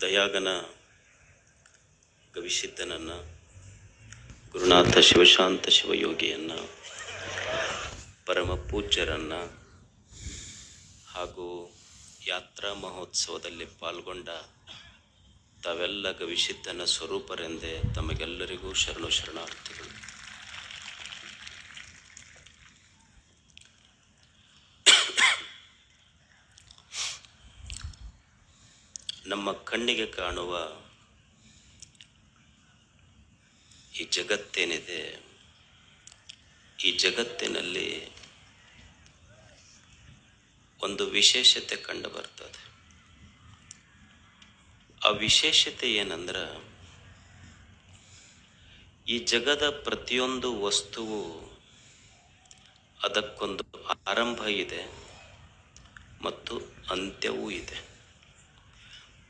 ದಯಾಗನ ಕವಿಸಿದ್ದನನ್ನು ಗುರುನಾಥ ಶಿವಶಾಂತ ಶಿವಯೋಗಿಯನ್ನು ಪರಮ ಪೂಜ್ಯರನ್ನು ಹಾಗೂ ಯಾತ್ರಾ ಮಹೋತ್ಸವದಲ್ಲಿ ಪಾಲ್ಗೊಂಡ ತಾವೆಲ್ಲ ಗವಿಸಿದ್ದನ ಸ್ವರೂಪರೆಂದೇ ತಮಗೆಲ್ಲರಿಗೂ ಶರಣು ಶರಣಾರ್ಥಿಗಳು. ನಮ್ಮ ಕಣ್ಣಿಗೆ ಕಾಣುವ ಈ ಜಗತ್ತೇನಿದೆ, ಈ ಜಗತ್ತಿನಲ್ಲಿ ಒಂದು ವಿಶೇಷತೆ ಕಂಡು ಬರ್ತದೆ. ಆ ವಿಶೇಷತೆ ಏನಂದ್ರೆ, ಈ ಜಗದ ಪ್ರತಿಯೊಂದು ವಸ್ತುವು ಅದಕ್ಕೊಂದು ಆರಂಭ ಇದೆ ಮತ್ತು ಅಂತ್ಯವೂ ಇದೆ.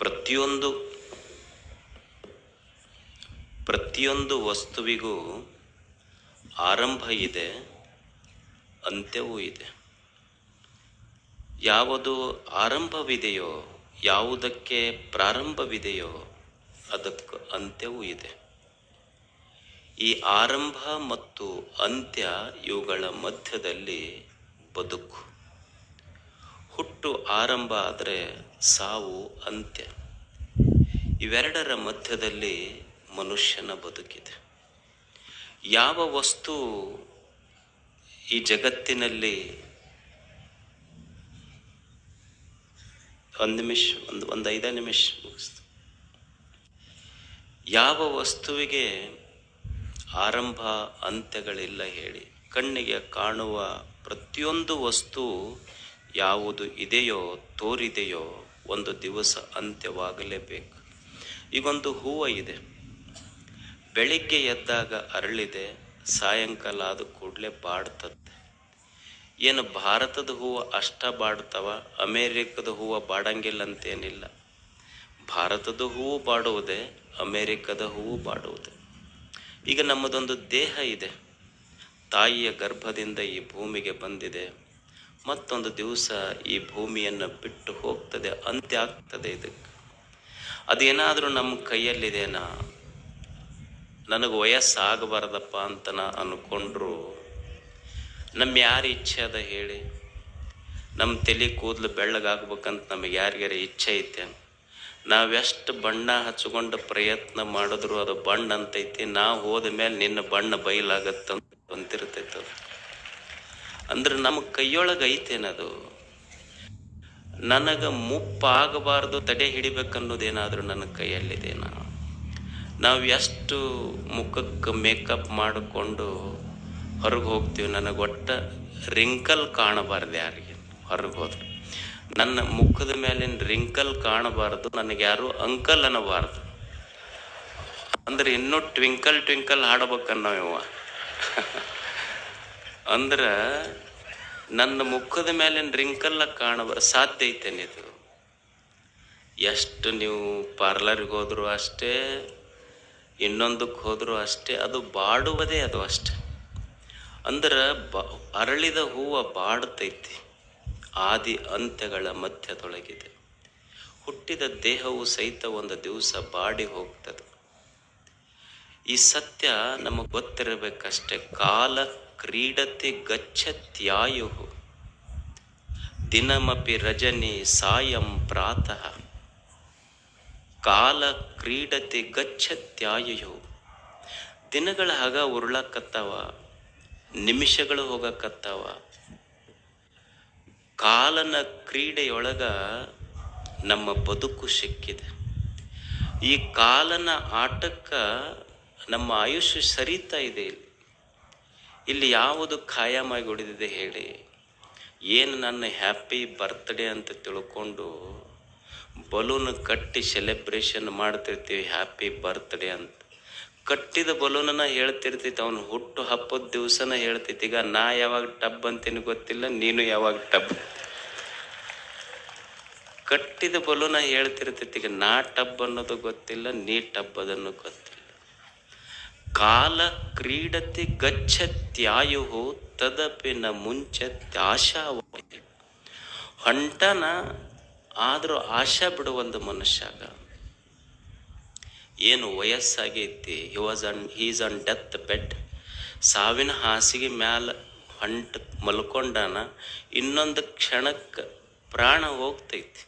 ಪ್ರತಿಯೊಂದು ಪ್ರತಿಯೊಂದು ವಸ್ತುವಿಗೂ ಆರಂಭ ಇದೆ, ಅಂತ್ಯವೂ ಇದೆ. ಯಾವುದು ಆರಂಭವಿದೆಯೋ, ಯಾವುದಕ್ಕೆ ಪ್ರಾರಂಭವಿದೆಯೋ, ಅದಕ್ಕೆ ಅಂತ್ಯವೂ ಇದೆ. ಈ ಆರಂಭ ಮತ್ತು ಅಂತ್ಯ ಇವುಗಳ ಮಧ್ಯದಲ್ಲಿ ಬದುಕು. ಹುಟ್ಟು ಆರಂಭ ಆದರೆ ಸಾವು ಅಂತ್ಯ. ಇವೆರಡರ ಮಧ್ಯದಲ್ಲಿ ಮನುಷ್ಯನ ಬದುಕಿದೆ. ಯಾವ ವಸ್ತು ಈ ಜಗತ್ತಿನಲ್ಲಿ ಒಂದು ನಿಮಿಷ, ಒಂದು ಒಂದು ಐದೇ ನಿಮಿಷ ಮುಗಿಸ್ತು. ಯಾವ ವಸ್ತುವಿಗೆ ಆರಂಭ ಅಂತ್ಯಗಳಿಲ್ಲ ಹೇಳಿ, ಕಣ್ಣಿಗೆ ಕಾಣುವ ಪ್ರತಿಯೊಂದು ವಸ್ತು ಯಾವುದು ಇದೆಯೋ ತೋರಿದೆಯೋ ಒಂದು ದಿವಸ ಅಂತ್ಯವಾಗಲೇಬೇಕು. ಈಗೊಂದು ಹೂವು ಇದೆ. ಬೆಳಿಗ್ಗೆ ಎದ್ದಾಗ ಅರಳಿದೆ, ಸಾಯಂಕಾಲ ಆದ ಕೂಡಲೇ ಬಾಡ್ತದೆ ಏನು ಭಾರತದ ಹೂವು ಅಷ್ಟ ಬಾಡ್ತವ, ಅಮೇರಿಕದ ಹೂವು ಬಾಡಂಗಿಲ್ಲ ಅಂತೇನಿಲ್ಲ ಭಾರತದ ಹೂವು ಬಾಡುವುದೇ, ಅಮೇರಿಕದ ಹೂವು ಬಾಡುವುದೇ. ಈಗ ನಮ್ಮದೊಂದು ದೇಹ ಇದೆ. ತಾಯಿಯ ಗರ್ಭದಿಂದ ಈ ಭೂಮಿಗೆ ಬಂದಿದೆ. ಮತ್ತೊಂದು ದಿವಸ ಈ ಭೂಮಿಯನ್ನು ಬಿಟ್ಟು ಹೋಗ್ತದೆ ಅಂತ್ಯ ಆಗ್ತದೆ ಇದಕ್ಕೆ ಅದೇನಾದರೂ ನಮ್ಮ ಕೈಯಲ್ಲಿದೆನಾ ನನಗೆ ವಯಸ್ಸಾಗಬಾರ್ದಪ್ಪ ಅಂತ ನಾ ಅಂದ್ಕೊಂಡ್ರು ನಮ್ಮ ಯಾರ ಇಚ್ಛೆ ಅದ ಹೇಳಿ? ನಮ್ಮ ತಲೆ ಕೂದಲು ಬೆಳ್ಳಗಾಗ್ಬೇಕಂತ ನಮಗೆ ಯಾರಿಗಾರ ಇಚ್ಛೆ ಐತೆ? ನಾವೆಷ್ಟು ಬಣ್ಣ ಹಚ್ಕೊಂಡು ಪ್ರಯತ್ನ ಮಾಡಿದ್ರು ಅದು ಬಣ್ಣ ಅಂತೈತಿ ನಾವು ಹೋದ ಮೇಲೆ ನಿನ್ನ ಬಣ್ಣ ಬಯಲಾಗತ್ತಂತ ಅಂತಿರ್ತೈತೆ ಅದು. ಅಂದ್ರೆ ನಮ್ಮ ಕೈಯೊಳಗೆ ಐತೇನದು? ನನಗೆ ಮುಪ್ಪಾಗಬಾರ್ದು ತಡೆ ಹಿಡಿಬೇಕನ್ನೋದೇನಾದರೂ ನನ್ನ ಕೈಯಲ್ಲಿದೇನ ನಾವು ಎಷ್ಟು ಮುಖಕ್ಕೆ ಮೇಕಪ್ ಮಾಡಿಕೊಂಡು ಹೊರಗೆ ಹೋಗ್ತೀವಿ ನನಗೆ ಒಟ್ಟ ರಿಂಕಲ್ ಕಾಣಬಾರ್ದು ಯಾರಿಗೆ ಹೊರಗೆ ಹೋದ್ರೆ. ನನ್ನ ಮುಖದ ಮೇಲಿನ ರಿಂಕಲ್ ಕಾಣಬಾರ್ದು, ನನಗೆ ಯಾರು ಅಂಕಲ್ ಅನ್ನಬಾರದು. ಅಂದ್ರೆ ಇನ್ನೂ ಟ್ವಿಂಕಲ್ ಟ್ವಿಂಕಲ್ ಹಾಡಬೇಕನ್ನೋ ಇವ. ಅಂದ್ರೆ ನನ್ನ ಮುಖದ ಮೇಲಿನ ರಿಂಕಲ್ಲ ಕಾಣಬ ಸಾಧ್ಯ ಇದು? ಎಷ್ಟು ನೀವು ಪಾರ್ಲರ್ಗೆ ಹೋದರೂ ಅಷ್ಟೇ ಇನ್ನೊಂದಕ್ಕೆ ಹೋದರೂ ಅಷ್ಟೇ, ಅದು ಬಾಡುವುದೇ ಅದು ಅಷ್ಟೆ. ಅಂದ್ರೆ ಬ, ಅರಳಿದ ಹೂವು ಬಾಡ್ತೈತಿ ಆದಿ ಅಂತ್ಯಗಳ ಮಧ್ಯದೊಳಗಿದೆ. ಹುಟ್ಟಿದ ದೇಹವು ಸಹಿತ ಒಂದು ದಿವಸ ಬಾಡಿ ಹೋಗ್ತದೆ. ಈ ಸತ್ಯ ನಮಗೆ ಗೊತ್ತಿರಬೇಕಷ್ಟೆ, ಕಾಲ ಕ್ರೀಡತೆ ಗಚ್ಚತ್ಯಾಯು ದಿನಮಪಿ ರಜನೆ ಸಾಯಂ ಪ್ರಾತಃ. ಕಾಲ ಕ್ರೀಡತೆ ಗಚ್ಚತ್ಯಾಯು ದಿನಗಳ ಹಗ ಉರುಳಕತ್ತಾವ, ನಿಮಿಷಗಳು ಹೋಗಕತ್ತಾವ. ಕಾಲನ ಕ್ರೀಡೆಯೊಳಗ ನಮ್ಮ ಬದುಕು ಸಿಕ್ಕಿದೆ. ಈ ಕಾಲನ ಆಟಕ್ಕ ನಮ್ಮ ಆಯುಷ್ಯ ಸರಿತಾ ಇದೆ ಇಲ್ಲಿ. ಇಲ್ಲಿ ಯಾವುದು ಖಾಯಮಾಗಿ ಉಳಿದಿದೆ ಹೇಳಿ. ಏನು ನನ್ನ ಹ್ಯಾಪಿ ಬರ್ತ್ಡೇ ಅಂತ ತಿಳ್ಕೊಂಡು ಬಲೂನ್ ಕಟ್ಟಿ ಸೆಲೆಬ್ರೇಷನ್ ಮಾಡ್ತಿರ್ತೀವಿ ಹ್ಯಾಪಿ ಬರ್ತ್ಡೇ ಅಂತ. ಕಟ್ಟಿದ ಬಲೂನನ್ನ ಹೇಳ್ತಿರ್ತೈತಿ ಅವನು ಹುಟ್ಟು ಹಬ್ಬದ ದಿವಸನ ಹೇಳ್ತೈತಿ ಈಗ ನಾ ಯಾವಾಗ ಟಬ್ ಅಂತೇನು ಗೊತ್ತಿಲ್ಲ, ನೀನು ಯಾವಾಗ ಟಬ್ ಕಟ್ಟಿದ ಬಲೂನ ಹೇಳ್ತಿರ್ತೈತಿ ಈಗ ನಾ ಟಬ್ ಅನ್ನೋದು ಗೊತ್ತಿಲ್ಲ, ನೀ ಟಬ್ ಅದನ್ನು ಗೊತ್ತಿಲ್ಲ. ಕಾಲ ಕ್ರೀಡತಿ ಗಚ್ಚತ್ಯಾಯು ತದಪಿ ನ ಹೊಂಟನ ಆದರೂ ಆಶಾ ಬಿಡುವಂಥ ಮನುಷ್ಯಾಗ. ಏನು ವಯಸ್ಸಾಗೈತಿ? He was on he's on death bed ಸಾವಿನ ಹಾಸಿಗೆ ಮ್ಯಾಲ ಹೊಂಟ ಮಲ್ಕೊಂಡಾನ ಇನ್ನೊಂದು ಕ್ಷಣಕ್ಕೆ ಪ್ರಾಣ ಹೋಗ್ತೈತಿ.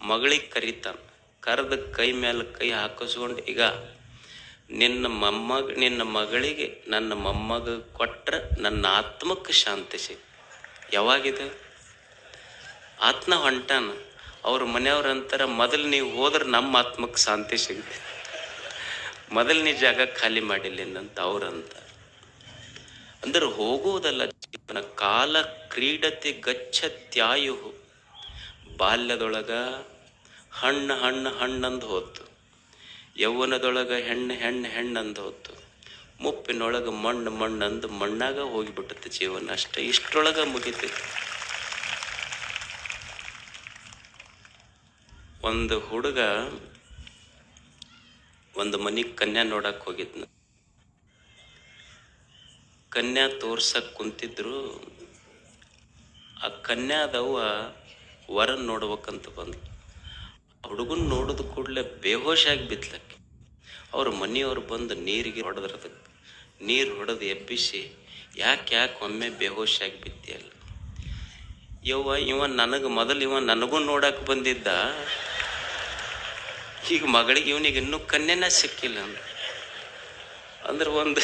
ಮಗಳಿಗೆ ಕರಿತಾನ, ಕರೆದ ಕೈ ಮೇಲೆ ಕೈ ಹಾಕಿಸ್ಕೊಂಡು, ಈಗ ನಿನ್ನ ಮೊಮ್ಮಗ, ನಿನ್ನ ಮಗಳಿಗೆ, ನನ್ನ ಮೊಮ್ಮಗ ಕೊಟ್ರ ನನ್ನ ಆತ್ಮಕ್ಕೆ ಶಾಂತಿ ಸಿಗ್ ಯಾವಾಗಿದೆ? ಆತ್ಮ ಹೊಂಟಾನ, ಅವ್ರ ಮನೆಯವ್ರ ಅಂತಾರ ಮೊದಲು ನೀವು ಹೋದ್ರೆ ನಮ್ಮ ಆತ್ಮಕ್ಕೆ ಶಾಂತಿ ಸಿಗುತ್ತೆ ಮೊದಲು ನೀ ಜಾಗ ಖಾಲಿ ಮಾಡಿಲ್ಲೇನಂತ ಅವ್ರಂತ. ಅಂದ್ರೆ ಹೋಗುವುದಲ್ಲ ಜೀವನ, ಕಾಲ ಕ್ರೀಡತೆ ಗಚ್ಚತ್ಯಾಯು ಬಾಲ್ಯದೊಳಗ ಹಣ್ಣು ಹಣ್ಣು ಹಣ್ಣಂದು ಹೋತು. ಯೌವನದೊಳಗ ಹೆಣ್ಣು ಹೆಣ್ಣು ಹೆಣ್ಣು ಅಂದ ಹೊತ್ತು, ಮುಪ್ಪಿನೊಳಗೆ ಮಣ್ಣು ಮಣ್ಣಂದು ಮಣ್ಣಾಗ ಹೋಗಿಬಿಟ್ಟತೆ ಜೀವನ. ಅಷ್ಟೇ, ಇಷ್ಟರೊಳಗ ಮುಗಿತೈತಿ ಒಂದು ಹುಡುಗ ಒಂದು ಮನಿ ಕನ್ಯಾ ನೋಡಕ್ ಹೋಗಿದ್ನ. ಕನ್ಯಾ ತೋರ್ಸಕ್ ಕುಂತಿದ್ರು. ಆ ಕನ್ಯಾದವ್ವ ವರನ್ ನೋಡ್ಬೇಕಂತ ಬಂದು ಹುಡುಗನ್ ನೋಡಿದ ಕೂಡಲೇ ಬೇಹೋಶಾಗಿ ಬಿತ್ತಲಕ್ಕೆ ಅವ್ರ ಮನೆಯವ್ರು ಬಂದು ನೀರಿಗೆ ಹೊಡೆದ್ರದಕ್ಕೆ ನೀರು ಹೊಡೆದು ಎಬ್ಬಿಸಿ, ಯಾಕೆ ಯಾಕೆ ಒಮ್ಮೆ ಬೇಹೋಶಾಗಿ ಬಿದ್ದಿಯಲ್ಲ ಯವ್ವ, ಇವ ನನಗೆ ಮೊದಲು ಇವ ನನಗೂ ನೋಡಕ್ಕೆ ಬಂದಿದ್ದ. ಈಗ ಮಗಳಿಗೆ ಇವನಿಗೆ ಇನ್ನೂ ಕನ್ಯೆನ ಸಿಕ್ಕಿಲ್ಲ ಅಂದ್ರೆ. ಅಂದ್ರೆ ಒಂದು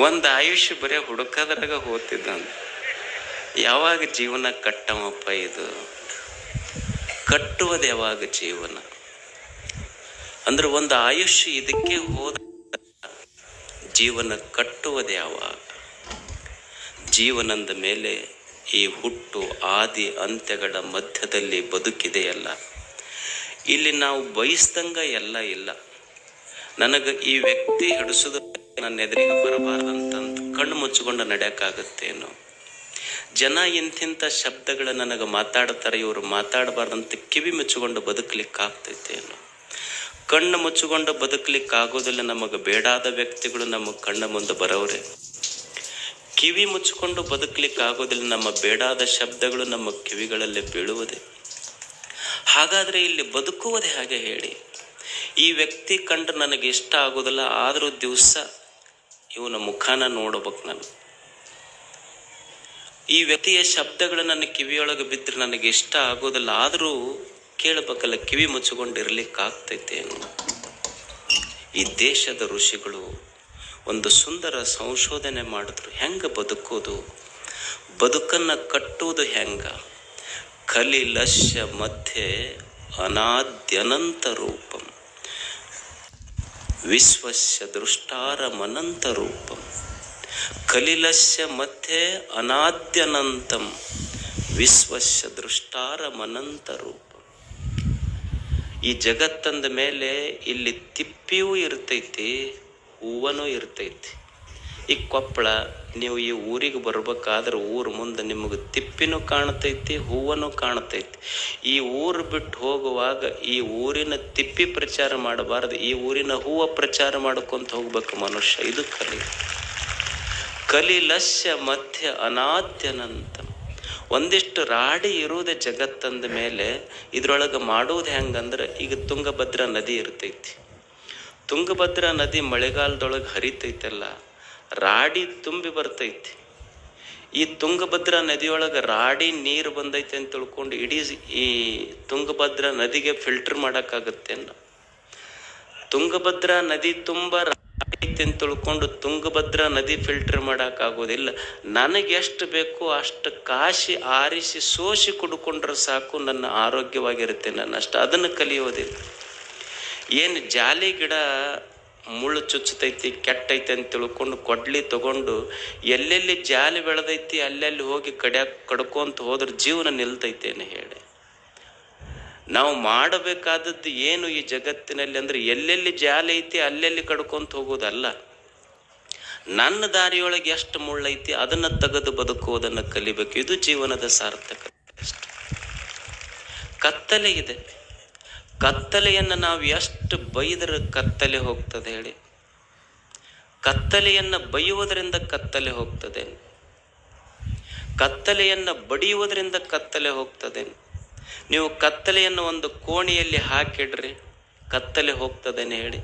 ಒಂದು ಆಯುಷ್ಯ ಬರೀ ಹುಡುಕದ್ರಾಗ ಹೋಗ್ತಿದ್ದ ಯಾವಾಗ ಜೀವನ ಕಟ್ಟಮಪ್ಪ ಇದು? ಕಟ್ಟುವುದು ಯಾವಾಗ ಜೀವನ. ಅಂದ್ರೆ ಒಂದು ಆಯುಷ್ಯ ಇದಕ್ಕೆ ಹೋದ ಜೀವನ ಕಟ್ಟುವುದು ಯಾವಾಗ ಜೀವನದ ಮೇಲೆ ಈ ಹುಟ್ಟು ಆದಿ ಅಂತ್ಯಗಳ ಮಧ್ಯದಲ್ಲಿ ಬದುಕಿದೆಯಲ್ಲ. ಇಲ್ಲಿ ನಾವು ಬಯಸ್ದಂಗ ಎಲ್ಲ ಇಲ್ಲ. ನನಗೆ ಈ ವ್ಯಕ್ತಿ ಹಿಡಿಸೋದು ನನ್ನ ಎದುರಿಗೆ ಬರಬಾರ್ದಂತಂದು ಕಣ್ಣು ಮುಚ್ಚಿಕೊಂಡು ನಡೆಯೋಕ್ಕಾಗತ್ತೇನೋ. ಜನ ಎಂತೆಂಥ ಶಬ್ದಗಳು ನನಗೆ ಮಾತಾಡ್ತಾರೆ, ಇವರು ಮಾತಾಡಬಾರ್ದಂತ ಕಿವಿ ಮುಚ್ಚಿಕೊಂಡು ಬದುಕಲಿಕ್ಕೆ ಆಗ್ತೈತೇನೋ ಕಣ್ಣು ಮುಚ್ಚಿಕೊಂಡು ಬದುಕಲಿಕ್ಕೆ ಆಗೋದಿಲ್ಲ ನಮಗೆ ಬೇಡಾದ ವ್ಯಕ್ತಿಗಳು ನಮ್ಮ ಕಣ್ಣ ಮುಂದೆ ಬರೋರೆ ಕಿವಿ ಮುಚ್ಚಿಕೊಂಡು ಬದುಕಲಿಕ್ಕೆ ಆಗೋದಿಲ್ಲ ನಮ್ಮ ಬೇಡಾದ ಶಬ್ದಗಳು ನಮ್ಮ ಕಿವಿಗಳಲ್ಲೇ ಬೀಳುವುದೇ. ಹಾಗಾದ್ರೆ ಇಲ್ಲಿ ಬದುಕುವುದೇ ಹಾಗೆ ಹೇಳಿ. ಈ ವ್ಯಕ್ತಿ ಕಂಡು ನನಗೆ ಇಷ್ಟ ಆಗೋದಿಲ್ಲ, ಆದರೂ ದಿವಸ ಇವನ ಮುಖಾನ ನೋಡ್ಬೇಕು ನಾನು. ಈ ವ್ಯಕ್ತಿಯ ಶಬ್ದಗಳು ನನ್ನ ಕಿವಿಯೊಳಗೆ ಬಿದ್ದರೆ ನನಗೆ ಇಷ್ಟ ಆಗೋದಿಲ್ಲ. ಆದರೂ ಕೇಳಬೇಕಲ್ಲ, ಕಿವಿ ಮುಚ್ಚಿಕೊಂಡಿರ್ಲಿಕ್ಕೆ ಏನು ಈ ದೇಶದ ಋಷಿಗಳು ಒಂದು ಸುಂದರ ಸಂಶೋಧನೆ ಮಾಡಿದ್ರು. ಹೆಂಗೆ ಬದುಕೋದು? ಬದುಕನ್ನು ಕಟ್ಟುವುದು ಹೆಂಗ? ಕಲಿಲಸ್ಯ ಮಧ್ಯೆ ಅನಾದ್ಯನಂತ ರೂಪಂ. ವಿಶ್ವಸ್ಯ ದೃಷ್ಟಾರಮನಂತ ರೂಪಂ. ಕಲಿಲಸ್ಯ ಮಧ್ಯೆ ಅನಾದ್ಯನಂತಂ ವಿಶ್ವಸ್ಯ ದೃಷ್ಟಾರಮನಂತ ರೂಪ ಈ ಜಗತ್ತಂದ ಮೇಲೆ ಇಲ್ಲಿ ತಿಪ್ಪಿಯೂ ಇರ್ತೈತಿ, ಹೂವನೂ ಇರ್ತೈತಿ. ಈ ಕೊಪ್ಪಳ, ನೀವು ಈ ಊರಿಗೆ ಬರ್ಬೇಕಾದ್ರೆ ಊರು ಮುಂದೆ ನಿಮಗೆ ತಿಪ್ಪಿನೂ ಕಾಣ್ತೈತಿ, ಹೂವನೂ ಕಾಣ್ತೈತಿ. ಈ ಊರು ಬಿಟ್ಟು ಹೋಗುವಾಗ ಈ ಊರಿನ ತಿಪ್ಪಿ ಪ್ರಚಾರ ಮಾಡಬಾರದು, ಈ ಊರಿನ ಹೂವ ಪ್ರಚಾರ ಮಾಡ್ಕೊಂತ ಹೋಗ್ಬೇಕು ಮನುಷ್ಯ. ಇದು ಕಲಿ. ಕಲಿಲಸ್ಯ ಮಧ್ಯ ಅನಾದ್ಯನಂತ. ಒಂದಿಷ್ಟು ರಾಡಿ ಇರುವುದೇ ಜಗತ್ತಂದ ಮೇಲೆ, ಇದ್ರೊಳಗೆ ಮಾಡೋದು ಹೆಂಗಂದ್ರೆ ಈಗ ತುಂಗಭದ್ರಾ ನದಿ ಇರ್ತೈತಿ. ತುಂಗಭದ್ರಾ ನದಿ ಮಳೆಗಾಲದೊಳಗೆ ಹರಿತೈತಲ್ಲ, ರಾಡಿ ತುಂಬಿ ಬರ್ತೈತಿ. ಈ ತುಂಗಭದ್ರಾ ನದಿಯೊಳಗೆ ರಾಡಿ ನೀರು ಬಂದೈತೆ ಅಂತ ತಿಳ್ಕೊಂಡು ಇಡೀ ಈ ತುಂಗಭದ್ರಾ ನದಿಗೆ ಫಿಲ್ಟರ್ ಮಾಡೋಕ್ಕಾಗತ್ತೆ ತುಂಗಭದ್ರಾ ನದಿ ತುಂಬ ಐತೆ ಅಂತ ತಿಳ್ಕೊಂಡು ತುಂಗಭದ್ರಾ ನದಿ ಫಿಲ್ಟರ್ ಮಾಡೋಕ್ಕಾಗೋದಿಲ್ಲ. ನನಗೆ ಎಷ್ಟು ಬೇಕೋ ಅಷ್ಟು ಕಾಶಿ ಆರಿಸಿ ಸೋಸಿ ಕುಡ್ಕೊಂಡ್ರೆ ಸಾಕು, ನನ್ನ ಆರೋಗ್ಯವಾಗಿರುತ್ತೆ ನನ್ನ ಅಷ್ಟು. ಅದನ್ನು ಕಲಿಯೋದಿಲ್ಲ. ಏನು ಜಾಲಿ ಗಿಡ ಮುಳ್ಳು ಚುಚ್ಚತೈತಿ, ಕೆಟ್ಟೈತಿ ಅಂತ ತಿಳ್ಕೊಂಡು ಕೊಡ್ಲಿ ತಗೊಂಡು ಎಲ್ಲೆಲ್ಲಿ ಜಾಲಿ ಬೆಳೆದೈತಿ, ಅಲ್ಲೆಲ್ಲಿ ಹೋಗಿ ಕಡ್ಯಾಕ್ ಕಡ್ಕೊಂತ ಹೋದ್ರೆ ಜೀವನ ನಿಲ್ತೈತೇನೆ ಹೇಳಿ. ನಾವು ಮಾಡಬೇಕಾದದ್ದು ಏನು ಈ ಜಗತ್ತಿನಲ್ಲಿ ಅಂದರೆ ಎಲ್ಲೆಲ್ಲಿ ಜಾಲ ಐತಿ ಅಲ್ಲೆಲ್ಲಿ ಕಡ್ಕೊಂತ ಹೋಗೋದಲ್ಲ. ನನ್ನ ದಾರಿಯೊಳಗೆ ಎಷ್ಟು ಮುಳ್ಳೈತಿ ಅದನ್ನು ತೆಗೆದು ಬದುಕುವುದನ್ನು ಕಲಿಬೇಕು. ಇದು ಜೀವನದ ಸಾರ್ಥಕ. ಕತ್ತಲೆ ಇದೆ. ಕತ್ತಲೆಯನ್ನು ನಾವು ಎಷ್ಟು ಬೈದರೆ ಕತ್ತಲೆ ಹೋಗ್ತದೆ ಹೇಳಿ. ಕತ್ತಲೆಯನ್ನು ಬೈಯುವುದರಿಂದ ಕತ್ತಲೆ ಹೋಗ್ತದೆ. ಕತ್ತಲೆಯನ್ನು ಬಡಿಯುವುದರಿಂದ ಕತ್ತಲೆ ಹೋಗ್ತದೆ. ನೀವು ಕತ್ತಲೆಯನ್ನು ಒಂದು ಕೋಣೆಯಲ್ಲಿ ಹಾಕಿಡ್ರಿ, ಕತ್ತಲೆ ಹೋಗ್ತದೇನೆ ಹೇಳಿ.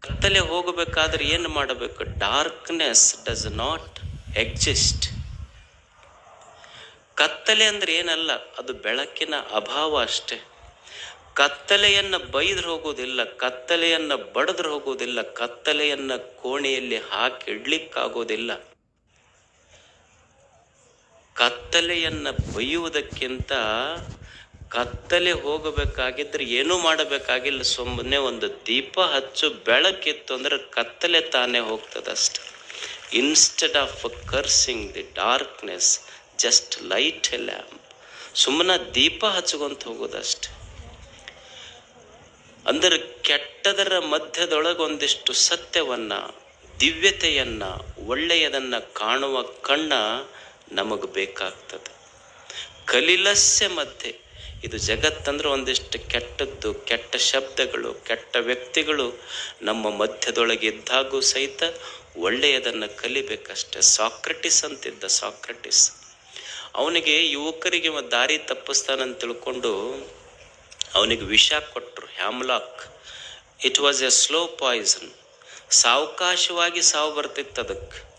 ಕತ್ತಲೆ ಹೋಗಬೇಕಾದ್ರೆ ಏನು ಮಾಡಬೇಕು? ಡಾರ್ಕ್ನೆಸ್ ಡಸ್ ನಾಟ್ ಎಕ್ಸಿಸ್ಟ್ ಕತ್ತಲೆ ಅಂದ್ರೆ ಏನಲ್ಲ, ಅದು ಬೆಳಕಿನ ಅಭಾವ ಅಷ್ಟೇ. ಕತ್ತಲೆಯನ್ನು ಬೈದ್ರೆ ಹೋಗೋದಿಲ್ಲ, ಕತ್ತಲೆಯನ್ನು ಬಡಿದ್ರೆ ಹೋಗೋದಿಲ್ಲ, ಕತ್ತಲೆಯನ್ನು ಕೋಣೆಯಲ್ಲಿ ಹಾಕಿ ಇಡ್ಲಿಕ್ಕಾಗೋದಿಲ್ಲ ಕತ್ತಲೆಯನ್ನ ಬೈಯುವುದಕ್ಕಿಂತ ಕತ್ತಲೆ ಹೋಗಬೇಕಾಗಿದ್ರೆ ಏನೂ ಮಾಡಬೇಕಾಗಿಲ್ಲ. ಸುಮ್ಮನೆ ಒಂದು ದೀಪ ಹಚ್ಚು, ಬೆಳಕಿತ್ತು ಅಂದ್ರೆ ಕತ್ತಲೆ ತಾನೇ ಹೋಗ್ತದಷ್ಟೆ instead of cursing the darkness just light lamp ಸುಮ್ಮನೆ ದೀಪ ಹಚ್ಕೊಂತ ಹೋಗೋದಷ್ಟೆ. ಅಂದರೆ ಕೆಟ್ಟದರ ಮಧ್ಯದೊಳಗೆ ಒಂದಿಷ್ಟು ಸತ್ಯವನ್ನ, ದಿವ್ಯತೆಯನ್ನ, ಒಳ್ಳೆಯದನ್ನ ಕಾಣುವ ಕಣ್ಣ ನಮಗೆ ಬೇಕಾಗ್ತದೆ. ಕಲಿಲಸ್ಯ ಮಧ್ಯೆ, ಇದು ಜಗತ್ತಂದ್ರೆ ಒಂದಿಷ್ಟು ಕೆಟ್ಟದ್ದು, ಕೆಟ್ಟ ಶಬ್ದಗಳು, ಕೆಟ್ಟ ವ್ಯಕ್ತಿಗಳು ನಮ್ಮ ಮಧ್ಯದೊಳಗೆ ಇದ್ದಾಗೂ ಸಹಿತ ಒಳ್ಳೆಯದನ್ನು ಕಲಿಬೇಕಷ್ಟೆ. ಸಾಕ್ರೆಟಿಸ್ ಅಂತಿದ್ದ ಸಾಕ್ರೆಟಿಸ್. ಅವನಿಗೆ ಯುವಕರಿಗೆ ದಾರಿ ತಪ್ಪಿಸ್ತಾನಂತ ತಿಳ್ಕೊಂಡು ಅವನಿಗೆ ವಿಷ ಕೊಟ್ಟರು hemlock. It was a slow poison ಸಾವಕಾಶವಾಗಿ ಸಾವು ಬರ್ತಿತ್ತು ಅದಕ್ಕೆ.